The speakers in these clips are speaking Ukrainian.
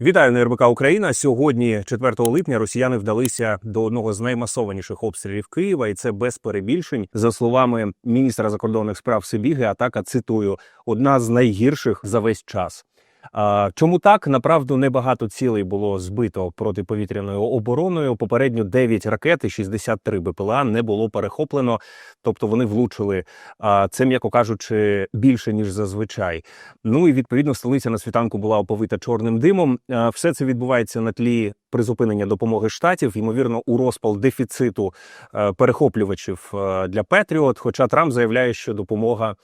Вітаю на РБК Україна. Сьогодні, 4 липня, росіяни вдалися до одного з наймасованіших обстрілів Києва, і це без перебільшень. За словами міністра закордонних справ Сибіги, атака цитую одна з найгірших за весь час. Чому так? Направду небагато цілей було збито протиповітряною обороною. Попередньо 9 ракет і 63 БПЛА не було перехоплено, тобто вони влучили. Це, м'яко кажучи, більше ніж зазвичай. Ну і відповідно столиця на світанку була оповита чорним димом. Все це відбувається на тлі призупинення допомоги штатів, ймовірно, у розпал дефіциту перехоплювачів для Петріот. Хоча Трамп заявляє, що допомога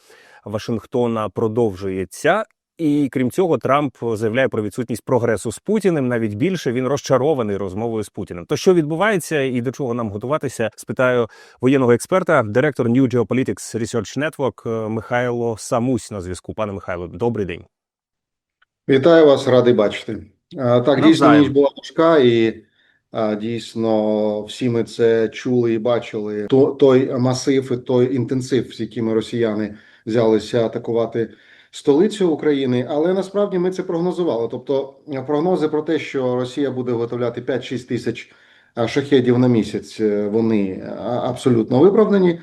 Вашингтона продовжується. І крім цього, Трамп заявляє про відсутність прогресу з Путіним. Навіть більше він розчарований розмовою з Путіним. То що відбувається і до чого нам готуватися? Спитаю воєнного експерта, директор New Geopolitics Research Network е, Михайло Самусь на зв'язку. Пане Михайло, добрий день. Вітаю вас, радий бачити. А, Так, дійсно, ніч була важка, і дійсно всі ми це чули і бачили. То, той масив і той інтенсив, з якими росіяни взялися атакувати столицю України. Але насправді ми це прогнозували. Тобто, прогнози про те, що Росія буде виготовляти 5-6 тисяч шахедів на місяць, е, вони абсолютно виправдані.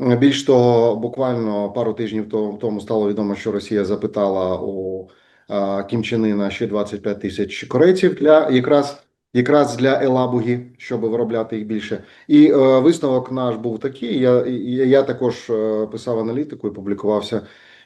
Е, Більш того, буквально пару тижнів тому стало відомо, що Росія запитала у а, Кім Чен Ына ще 25 тисяч корейців для якраз якраз для Елабуги, щоб виробляти їх більше. І е, висновок наш був такий. Я, я, я також е, писав аналітику і публікувався,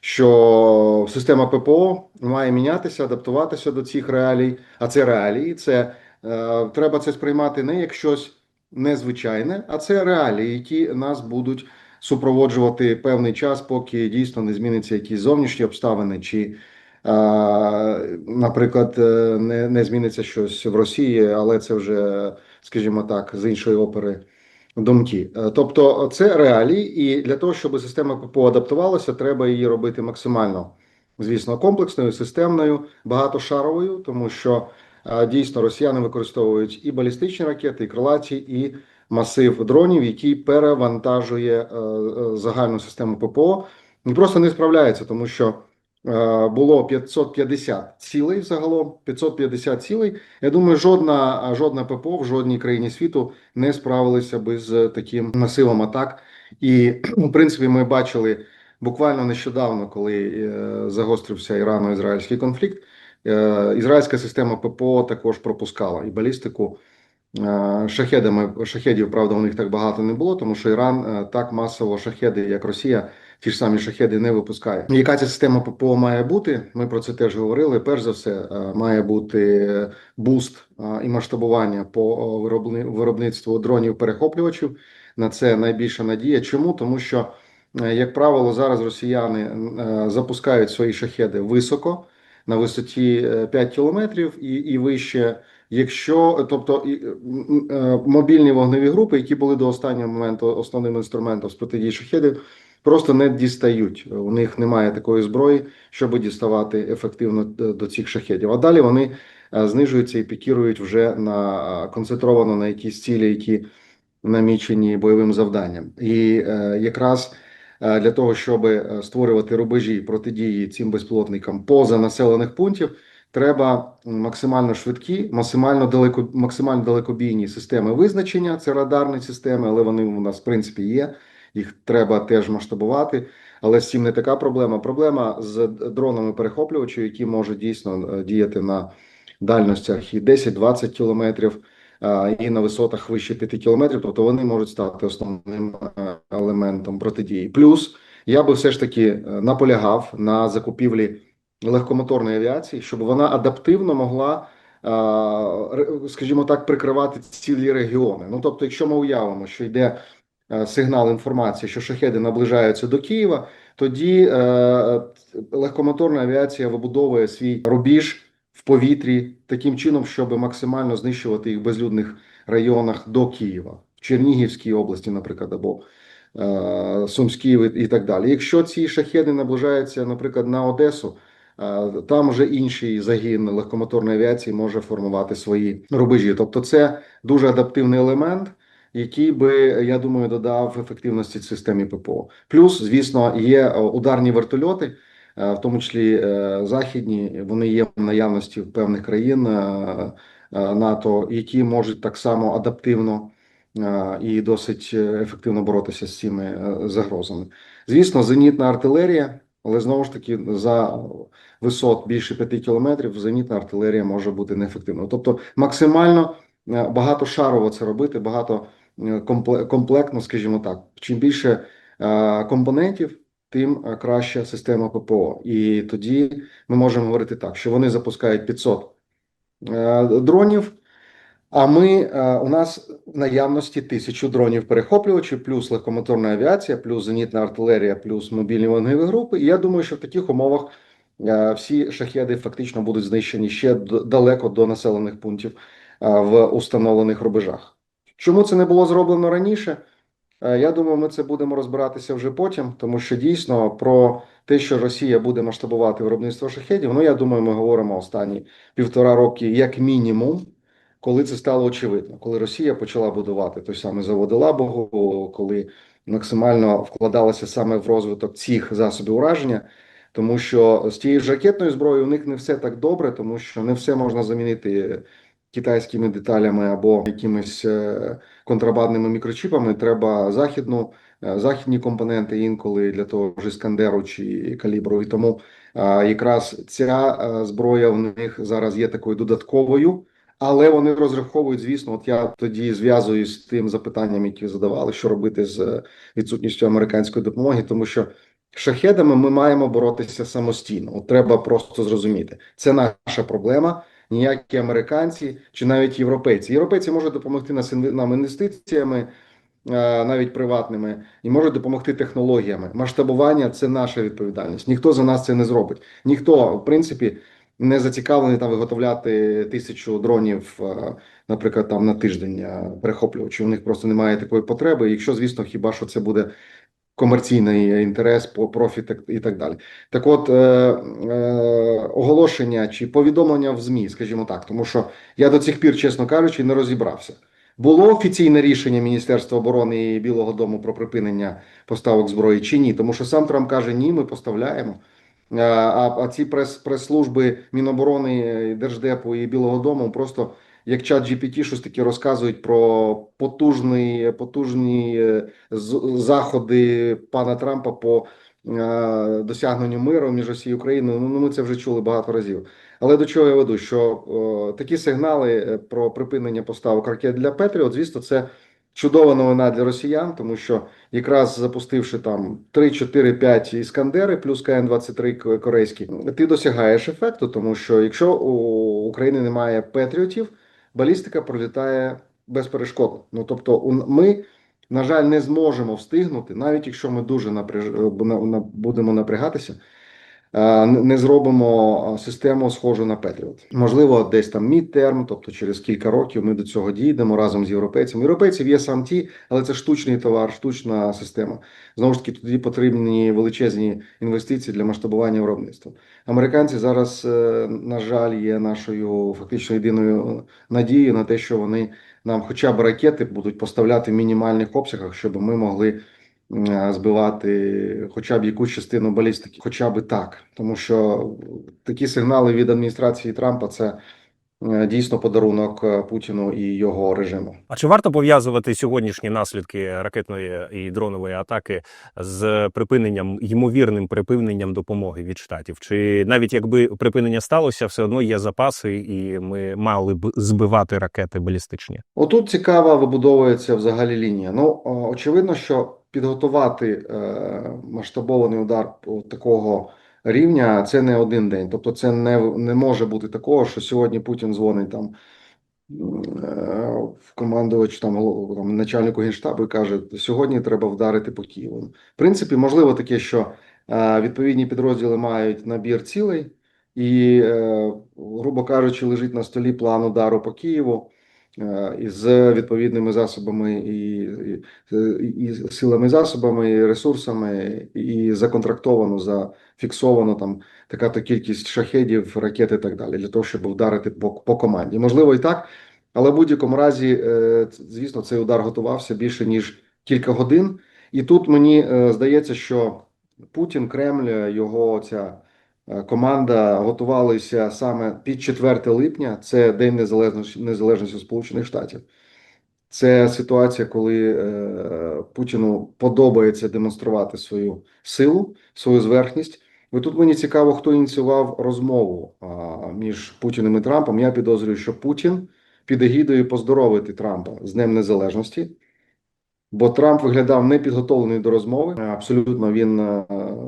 що система ППО має мінятися, адаптуватися до цих реалій. А це реалії. Це е, треба це сприймати не як щось незвичайне, а це реалії, які нас будуть супроводжувати певний час, поки дійсно не зміниться якісь зовнішні обставини чи. А, Наприклад, е, не, не зміниться щось в Росії, але це вже, скажімо так, з іншої опери думки. Е, Тобто, це реалії, і для того, щоб система ППО адаптувалася, треба її робити максимально, звісно, комплексною, системною, багатошаровою, тому що е, дійсно росіяни використовують і балістичні ракети, і крилаті, і масив дронів, який перевантажує е, загальну систему ППО, і просто не справляється, тому що. Е, було 550 цілей загалом, 550 цілей. Я думаю, жодна жодна ППО в жодній країні світу не справилася би з таким масивом атак. І в принципі, ми бачили буквально нещодавно, коли е, загострився ірано-ізраїльський конфлікт. е, Ізраїльська система ППО також пропускала і балістику. Шахедами шахедів, правда, у них так багато не було, тому що Іран так масово шахеди, як Росія, ті ж самі шахеди не випускає. Яка ця система ППО має бути? Ми про це теж говорили. Перш за все, е, має бути буст е, і масштабування по е, виробни- виробництву дронів перехоплювачів. На це найбільша надія. Чому? Тому що, як правило, зараз росіяни запускають свої шахеди високо на висоті е, 5 кілометрів і, і вище. Якщо тобто і, мобільні вогневі групи, які були до останнього моменту основним інструментом з протидії шахедів, просто не дістають. У них немає такої зброї, щоб діставати ефективно до цих шахедів. А далі вони е, знижуються і пікірують вже на е, концентровано на якісь цілі, які намічені бойовим завданням. І е, якраз е, для того, щоб е, створювати рубежі протидії цим безпілотникам поза населених пунктів, треба максимально швидкі, максимально далеко, максимально далекобійні системи визначення. Це радарні системи, але вони у нас в принципі є. Їх треба теж масштабувати. Але з цим не така проблема. Проблема з дронами перехоплювачів, які можуть дійсно е, діяти на дальностях і 10-20 кілометрів, і на висотах вище 5 кілометрів. Тобто вони можуть стати основним е, елементом протидії. Плюс я би все ж таки е, наполягав на закупівлі легкомоторної авіації, щоб вона адаптивно могла. Скажімо так, прикривати цілі регіони. Ну тобто, якщо ми уявимо, що йде сигнал інформації, що шахеди наближаються до Києва, тоді е, легкомоторна авіація вибудовує свій рубіж в повітрі таким чином, щоб максимально знищувати їх в безлюдних районах до Києва, в Чернігівській області, наприклад, або е, Сумській і так далі. Якщо ці шахеди наближаються, наприклад, на Одесу. е, Там вже інший загін легкомоторної авіації може формувати свої рубежі. Тобто, це дуже адаптивний елемент, який би я думаю додав ефективності системі ППО. Плюс, звісно, є е, ударні вертольоти, е, в тому числі е, західні, вони є в наявності в певних країн НАТО, які можуть так само адаптивно і досить ефективно боротися з цими загрозами. Звісно, зенітна артилерія, але знову ж таки за висот більше 5 кілометрів зенітна артилерія може бути неефективною. Тобто максимально е, багатошарово це робити, багато комплектно, скажімо так. Чим більше е, компонентів, тим е, краща система ППО. І тоді ми можемо говорити так, що вони запускають 500 е, дронів. А ми у нас в наявності тисячу дронів перехоплювачів, плюс легкомоторна авіація, плюс зенітна артилерія, плюс мобільні вогневі групи. І я думаю, що в таких умовах всі шахеди фактично будуть знищені ще далеко до населених пунктів в установлених рубежах. Чому це не було зроблено раніше? Е, Я думаю, ми це будемо розбиратися вже потім, тому що дійсно про те, що Росія буде масштабувати виробництво шахедів, ну я думаю, ми говоримо останні півтора роки як мінімум, коли це стало очевидно, коли Росія почала будувати той самий завод Лабогу, коли максимально вкладалася саме в розвиток цих засобів ураження. Тому що з тією ж ракетною зброєю у них не все так добре, тому що не все можна замінити китайськими деталями або якимись е, контрабандними мікрочіпами. Треба західну, е, західні компоненти інколи для того ж іскандеру чи калібру. І тому е, якраз ця зброя в них зараз є такою додатковою. Але вони розраховують, звісно, от я тоді зв'язуюсь з тим запитанням, які задавали, що робити з відсутністю американської допомоги, тому що шахедами ми маємо боротися самостійно. От треба просто зрозуміти, це наша проблема. Ніякі американці чи навіть європейці. Європейці можуть допомогти нам інвестиціями, е, навіть приватними, і можуть допомогти технологіями. Масштабування це наша відповідальність. Ніхто за нас це не зробить. Ніхто, в принципі, не зацікавлений там виготовляти тисячу дронів, е, наприклад, там на тиждень е, перехоплювачів. У них просто немає такої потреби. Якщо, звісно, хіба що це буде комерційний інтерес, по профіт і так далі. Так, от е, е, оголошення чи повідомлення в ЗМІ, скажімо так, тому що я до цих пір, чесно кажучи, не розібрався. Було офіційне рішення Міністерства оборони і Білого Дому про припинення поставок зброї чи ні? Тому що сам Трамп каже, ні, ми поставляємо. Е, А, а ці прес, прес-служби Міноборони, Держдепу і Білого Дому просто як чат GPT щось таке розказують про потужний, потужні е, заходи пана Трампа по е, досягненню миру між Росією і Україною. Ну, ми це вже чули багато разів. Але до чого я веду? Що е, такі сигнали е, про припинення поставок ракет для Петріот, звісно, це чудова новина для росіян, тому що якраз запустивши там 3, 4, 5 іскандери плюс КН-23 к- корейські, ти досягаєш ефекту, тому що якщо у України немає Петріотів, балістика пролітає безперешкодно. Ну тобто, ми, на жаль, не зможемо встигнути, навіть якщо ми дуже напряж... на- на- будемо напрягатися. Е, Не зробимо е, систему схожу на Петріот. Можливо, десь там мідтерм, тобто через кілька років ми до цього дійдемо разом з європейцями. Європейців є сам ті, але це штучний товар, штучна система. Знову ж таки, тоді потрібні величезні інвестиції для масштабування виробництва. Американці зараз, е, на жаль, є нашою фактично єдиною надією на те, що вони нам хоча б ракети будуть поставляти в мінімальних обсягах, щоб ми могли збивати хоча б якусь частину балістики, хоча б так, тому що такі сигнали від адміністрації Трампа це е, дійсно подарунок е, Путіну і його режиму. А чи варто пов'язувати сьогоднішні наслідки ракетної і дронової атаки з припиненням ймовірним припиненням допомоги від штатів? Чи навіть якби припинення сталося, все одно є запаси, і ми мали б збивати ракети балістичні? Отут цікава вибудовується взагалі лінія. Ну, очевидно, що підготувати е, масштабований удар такого рівня це не один день. Тобто, це не, не може бути такого, що сьогодні Путін дзвонить там е, в командувач там, там начальнику генштабу і каже: сьогодні треба вдарити по Києву. В принципі, можливо таке, що е, відповідні підрозділи мають набір цілей, і, грубо кажучи, лежить на столі план удару по Києву із відповідними засобами і, і, і силами, засобами, і ресурсами, і законтрактовано, зафіксовано там така то кількість шахедів, ракет і так далі, для того, щоб вдарити по, по команді. Можливо, і так, але в будь-якому разі, е, звісно, цей удар готувався більше ніж кілька годин. І тут мені е, здається, що Путін, Кремль, його ця е, команда готувалися саме під 4 липня, це День Незалежності, Незалежності Сполучених Штатів. Це ситуація, коли е, Путіну подобається демонструвати свою силу, свою зверхність. І тут мені цікаво, хто ініціював розмову а, між Путіним і Трампом. Я підозрюю, що Путін під егідою поздоровити Трампа з Днем Незалежності, бо Трамп виглядав непідготовлений до розмови. Е, Абсолютно він е,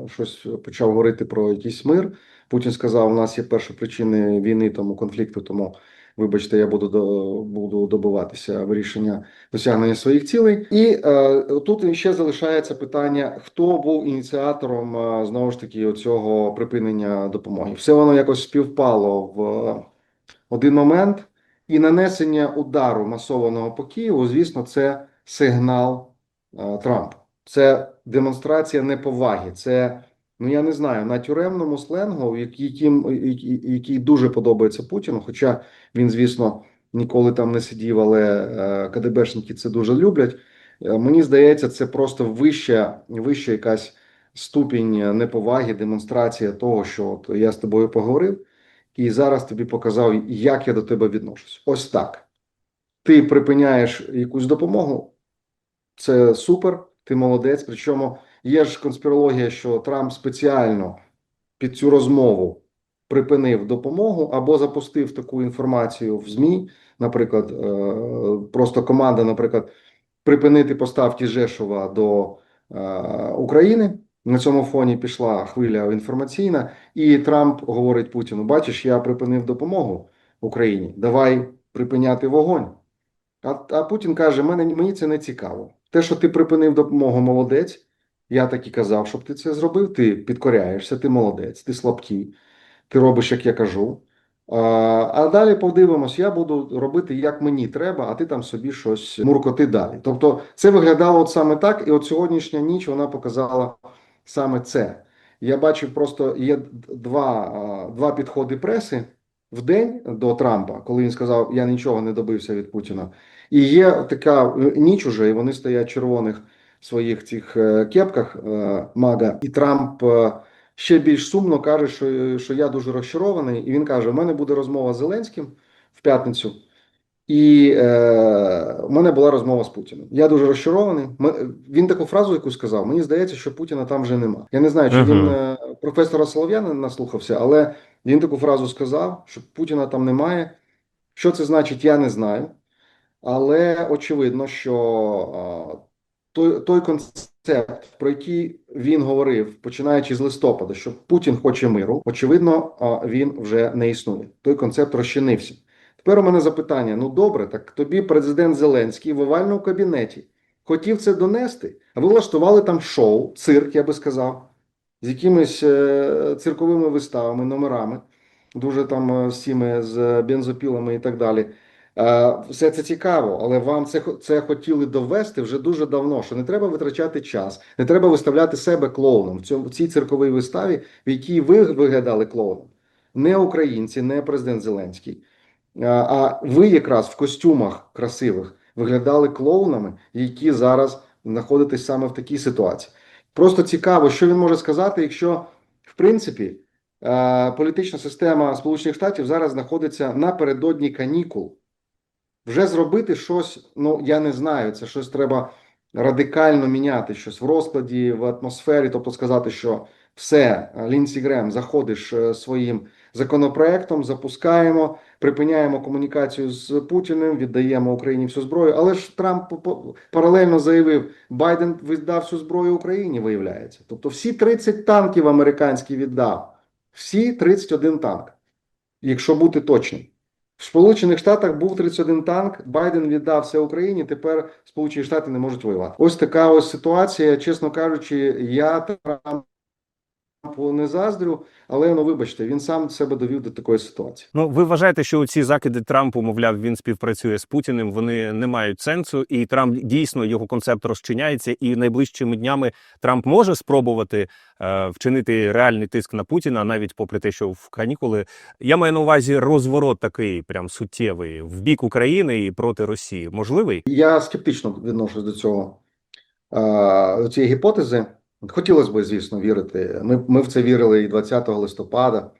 щось почав говорити про якийсь мир. Путін сказав: у нас є перші причини війни, тому конфлікту, тому. Вибачте, я буду до буду добиватися вирішення досягнення своїх цілей. І е, тут ще залишається питання: хто був ініціатором е, знову ж таки цього припинення допомоги? Все воно якось співпало в один момент, і нанесення удару масованого по Києву, звісно, це сигнал е, Трампу. Це демонстрація неповаги. Це ну я не знаю на тюремному сленгу, яким який, дуже подобається Путіну. Хоча він, звісно, ніколи там не сидів, але е, КДБшники це дуже люблять. Е, Мені здається, це просто вища, вища якась ступінь неповаги, демонстрація того, що от я з тобою поговорив, і зараз тобі показав, як я до тебе відношусь. Ось так. Ти припиняєш якусь допомогу, це супер, ти молодець. Причому є ж конспірологія, що Трамп спеціально під цю розмову припинив допомогу або запустив таку інформацію в ЗМІ. Наприклад, е, просто команда, наприклад, припинити поставки Жешова до е, України. На цьому фоні пішла хвиля інформаційна, і Трамп говорить Путіну: Бачиш, я припинив допомогу Україні. Давай припиняти вогонь. А, а Путін каже: мені це не цікаво. Те, що ти припинив допомогу, молодець. Я так і казав, щоб ти це зробив. Ти підкоряєшся, ти молодець, ти слабкий, ти робиш, як я кажу. А, далі подивимось, я буду робити, як мені треба, а ти там собі щось муркоти далі. Тобто, це виглядало от саме так, і от сьогоднішня ніч вона показала саме це. Я бачив, просто є два, два підходи преси в день до Трампа, коли він сказав, я нічого не добився від Путіна. І є така е, ніч уже, і вони стоять в червоних своїх цих е, кепках е, мага, і Трамп ще більш сумно каже, що, що я дуже розчарований. І він каже: у мене буде розмова з Зеленським в п'ятницю. І е, у мене була розмова з Путіним. Я дуже розчарований. Ми, він таку фразу яку сказав. Мені здається, що Путіна там вже нема. Я не знаю, чи Мгм. він е, професора Солов'яна наслухався, але він таку фразу сказав, що Путіна там немає. Що це значить, я не знаю. Але очевидно, що той, той концепт, про який він говорив, починаючи з листопада, що Путін хоче миру, очевидно, він вже не існує. Той концепт розчинився. Тепер у мене запитання: ну добре, так тобі президент Зеленський в овальному кабінеті хотів це донести, а ви влаштували там шоу, цирк, я би сказав, з якимись е, цирковими виставами, номерами, дуже там е, з з бензопілами і так далі. Е, Все це цікаво, але вам це, це хотіли довести вже дуже давно, що не треба витрачати час, не треба виставляти себе клоуном в, цьому, в цій цирковій виставі, в якій ви виглядали клоуном. Не українці, не президент Зеленський. А ви якраз в костюмах красивих виглядали клоунами, які зараз знаходитесь саме в такій ситуації. Просто цікаво, що він може сказати, якщо в принципі е, політична система Сполучених Штатів зараз знаходиться напередодні канікул. Вже зробити щось, ну я не знаю, це щось треба радикально міняти, щось в розкладі, в атмосфері, тобто сказати, що все, Лінсі Грем, заходиш е, своїм законопроектом, запускаємо, припиняємо комунікацію з Путіним, віддаємо Україні всю зброю. Але ж Трамп паралельно заявив, Байден віддав всю зброю Україні, виявляється. Тобто всі 30 танків американські віддав, всі 31 танк, якщо бути точним. В Сполучених Штатах був 31 танк, Байден віддав все Україні. Тепер Сполучені Штати не можуть воювати. Ось така ось ситуація. Чесно кажучи, я Трампу не заздрю, але ну вибачте, він сам себе довів до такої ситуації. Ну, ви вважаєте, що ці закиди Трампу, мовляв, він співпрацює з Путіним, вони не мають сенсу, і Трамп дійсно його концепт розчиняється, і найближчими днями Трамп може спробувати е, вчинити реальний тиск на Путіна, навіть попри те, що в канікули я маю на увазі розворот такий, прям суттєвий в бік України і проти Росії. Можливий? Я скептично відношусь до цього е, до цієї гіпотези. От Хотілося б, звісно, вірити. Ми, ми в це вірили і 20 листопада,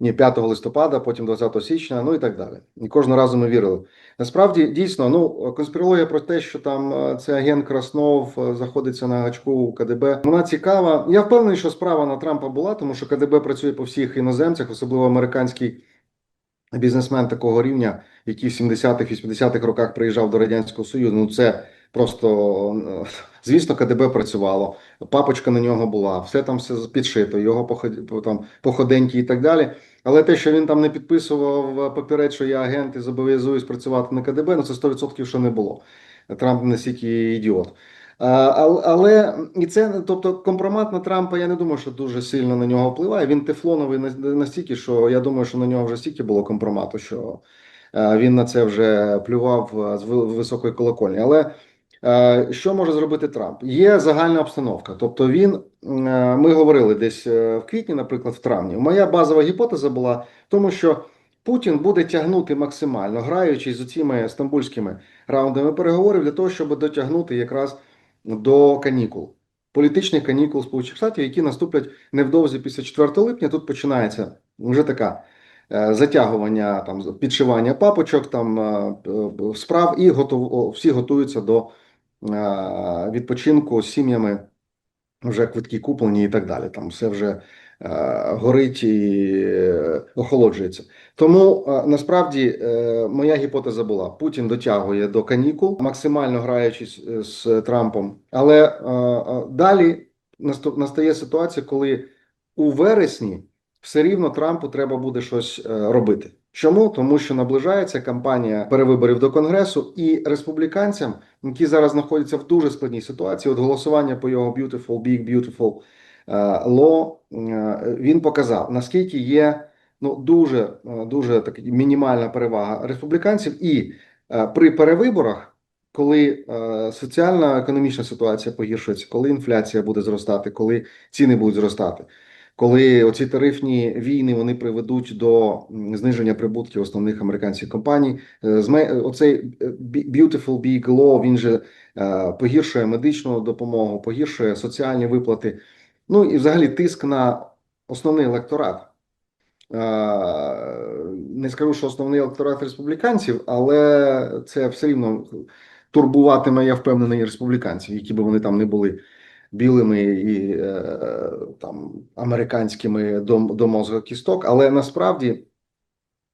ні, 5 листопада, потім 20 січня, ну і так далі. І кожного разу ми вірили. Насправді, дійсно, ну конспірологія про те, що там е, це агент Краснов е, знаходиться на гачку КДБ. Вона цікава. Я впевнений, що справа на Трампа була, тому що КДБ працює по всіх іноземцях, особливо американський бізнесмен такого рівня, який в 70-х, 80-х роках приїжджав до Радянського Союзу. Ну це просто е, звісно, КДБ працювало. Папочка на нього була, все там все підшито, його поход, там, походеньки і так далі. Але те, що він там не підписував папірець, що я агент і зобов'язуюсь працювати на КДБ, ну це 100% що не було. Трамп настільки ідіот. А, Але і це, тобто, компромат на Трампа, я не думаю, що дуже сильно на нього впливає. Він тефлоновий на- настільки, що я думаю, що на нього вже стільки було компромату, що е, він на це вже плював е, з високої колокольні. Але Е, Що може зробити Трамп? Є загальна обстановка. Тобто, він е, ми говорили десь е, в квітні, наприклад, в травні. Моя базова гіпотеза була в тому, що Путін буде тягнути максимально, граючись з цими стамбульськими раундами переговорів для того, щоб дотягнути якраз до канікул, політичних канікул Сполучених Штатів, які наступлять невдовзі після 4 липня. Тут починається вже така. е, Затягування там підшивання папочок, там е, е, справ, і готов, всі готуються до е, відпочинку з сім'ями, вже квитки куплені і так далі. Там все вже е, горить і е, охолоджується. Тому е, насправді е, моя гіпотеза була: Путін дотягує до канікул, максимально граючись е, з Трампом. Але е, е, далі настає ситуація, коли у вересні все рівно Трампу треба буде щось е, робити. Чому? Тому що наближається кампанія перевиборів до Конгресу, і республіканцям, які зараз знаходяться в дуже складній ситуації, от голосування по його Beautiful, Big Beautiful е, Law, е, він показав, наскільки є ну, дуже, е, дуже так, мінімальна перевага республіканців, і при перевиборах, коли е, соціально-економічна ситуація погіршується, коли інфляція буде зростати, коли ціни будуть зростати коли оці тарифні війни вони приведуть до зниження прибутків основних американських компаній. Е, Оцей е, Beautiful Big Law, він же е, погіршує медичну допомогу, погіршує соціальні виплати. Ну і взагалі тиск на основний електорат. Не скажу, що основний електорат республіканців, але це все рівно турбуватиме, я впевнений, республіканців, які би вони там не були білими і е, там американськими до, до мозга кісток, але насправді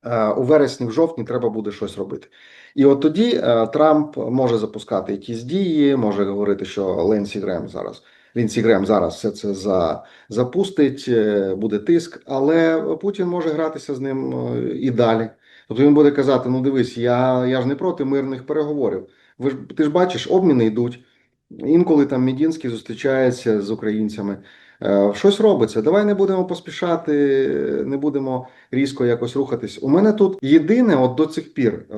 е, у вересні, в жовтні треба буде щось робити. І от тоді е, Трамп може запускати якісь дії, може говорити, що Ленсі Грем зараз. Лінсі Грем зараз все це за, запустить, буде тиск, але Путін може гратися з ним і далі. Тобто він буде казати: ну дивись, я, я ж не проти мирних переговорів. Ви ж ти ж бачиш, обміни йдуть. Інколи там Мідінський зустрічається з українцями. Е, Щось робиться. Давай не будемо поспішати, не будемо різко якось рухатись. У мене тут єдине, от до цих пір, е,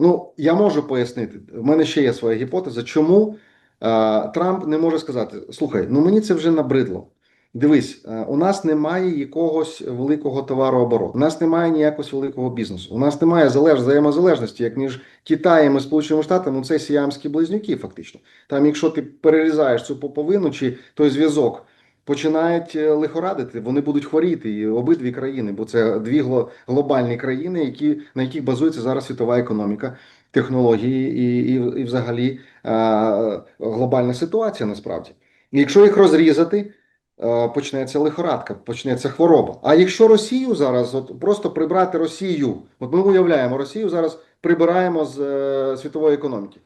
ну я можу пояснити. У мене ще є своя гіпотеза, чому е, Трамп не може сказати: слухай, ну мені це вже набридло. Дивись, е, у нас немає якогось великого товарообороту, у нас немає ніякогось великого бізнесу, у нас немає залеж взаємозалежності, як між Китаєм і Сполученими Штатами, ну це сіамські близнюки, фактично. Там, якщо ти перерізаєш цю поповину чи той зв'язок, починають е, лихорадити, вони будуть хворіти і обидві країни, бо це дві гло- глобальні країни, які на яких базується зараз світова економіка, технології і, і, і взагалі е, глобальна ситуація насправді. І якщо їх розрізати. Е, Почнеться лихорадка, почнеться хвороба. А якщо Росію зараз, от просто прибрати Росію, от ми уявляємо, Росію зараз прибираємо з е, світової економіки,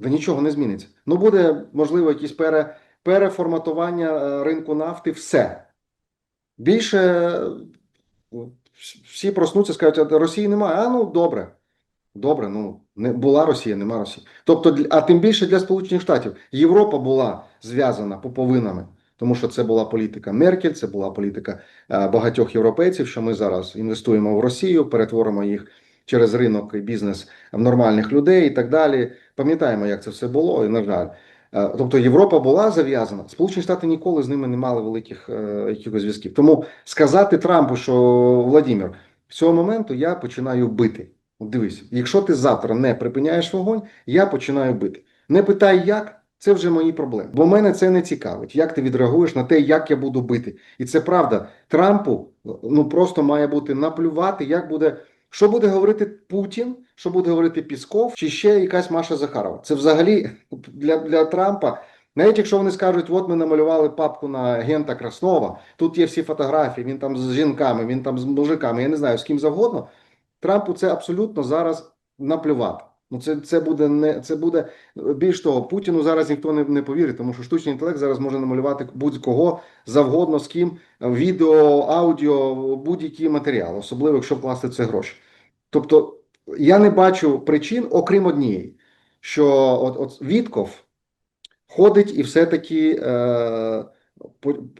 да нічого не зміниться. Ну буде можливо якісь пере, переформатування е, ринку нафти, все. Більше е, всі проснуться, скажуть, а Росії немає. А ну добре. Добре, ну не була Росія, нема Росії. Тобто, а тим більше для Сполучених Штатів Європа була зв'язана поповинами, тому що це була політика Меркель, це була політика е, багатьох європейців, що ми зараз інвестуємо в Росію, перетворимо їх через ринок і бізнес в нормальних людей і так далі. Пам'ятаємо, як це все було, і на жаль. Е, Тобто Європа була зав'язана, Сполучені Штати ніколи з ними не мали великих е, якихось зв'язків. Тому сказати Трампу, що Владимир, з цього моменту я починаю бити. Дивись, якщо ти завтра не припиняєш вогонь, я починаю бити. Не питай як, Це вже мої проблеми. Бо мене це не цікавить. Як ти відреагуєш на те, як я буду бити? І це правда. Трампу ну просто має бути наплювати, як буде. Що буде говорити Путін, що буде говорити Пісков, чи ще якась Маша Захарова? Це взагалі для, для Трампа. Навіть якщо вони скажуть, от ми намалювали папку на агента Краснова, тут є всі фотографії, він там з жінками, він там з мужиками, я не знаю, з ким завгодно. Трампу це абсолютно зараз наплювати. Ну, це, це буде не це буде більш того, Путіну зараз ніхто не, не повірить, тому що штучний інтелект зараз може намалювати будь-кого завгодно з ким відео, аудіо, будь-які матеріали, особливо якщо вкласти це гроші. Тобто я не бачу причин, окрім однієї, що от, от Вітков ходить і все-таки е,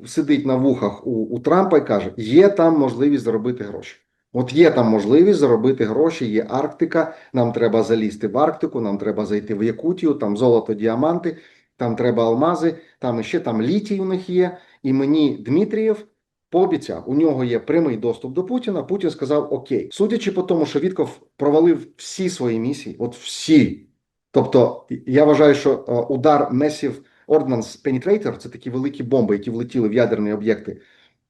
сидить на вухах у, у Трампа і каже: є там можливість заробити гроші. От є там можливість заробити гроші, є Арктика, нам треба залізти в Арктику, нам треба зайти в Якутію, там золото, діаманти, там треба алмази, там ще там літій у них є. І мені Дмитрієв пообіцяв, у нього є прямий доступ до Путіна. Путін сказав Окей. Судячи по тому, що Вітков провалив всі свої місії, от всі. Тобто, я вважаю, що е, удар Massive Ordnance Penetrator – це такі великі бомби, які влетіли в ядерні об'єкти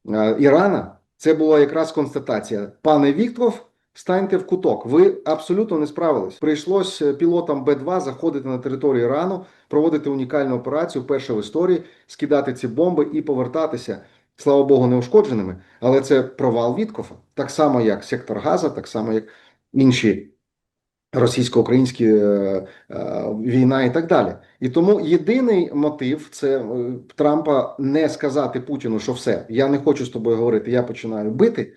е, Ірана. Це була якраз констатація. Пане Вітков, станьте в куток. Ви абсолютно не справились. Прийшлось е, пілотам Б-2 заходити на територію Ірану, проводити унікальну операцію, перша в історії, скидати ці бомби і повертатися. Слава Богу, неушкодженими. Але це провал Віткофа. Так само, як сектор Газа, так само, як інші російсько-українські е, е, війна і так далі. І тому єдиний мотив це е, Трампа не сказати Путіну, що все, я не хочу з тобою говорити, я починаю бити.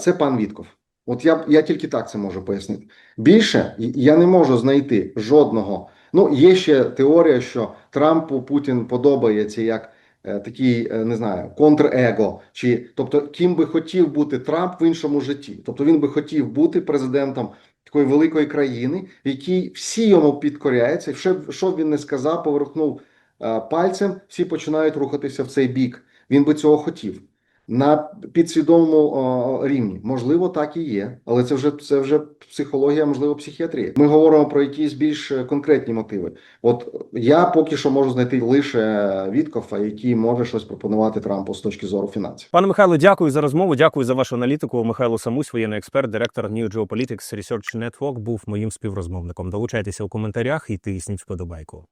Це пан Вітков. От я, я тільки так це можу пояснити. Більше я не можу знайти жодного. Ну, є ще теорія, що Трампу Путін подобається як е, такий, е, не знаю, контрего, чи тобто, ким би хотів бути Трамп в іншому житті. Тобто він би хотів бути президентом такої великої країни, в якій всі йому підкоряються, що б він не сказав, поверхнув е, пальцем, всі починають рухатися в цей бік. Він би цього хотів. На підсвідомому рівні можливо так і є, але це вже це вже психологія, можливо, психіатрія. Ми говоримо про якісь більш конкретні мотиви. От я поки що можу знайти лише Віткофа, який може щось пропонувати Трампу з точки зору фінансів. Пане Михайло, дякую за розмову. Дякую за вашу аналітику. Михайло Самусь, воєнний експерт, директор New Geopolitics Research Network, був моїм співрозмовником. Долучайтеся у коментарях і тисніть вподобайку.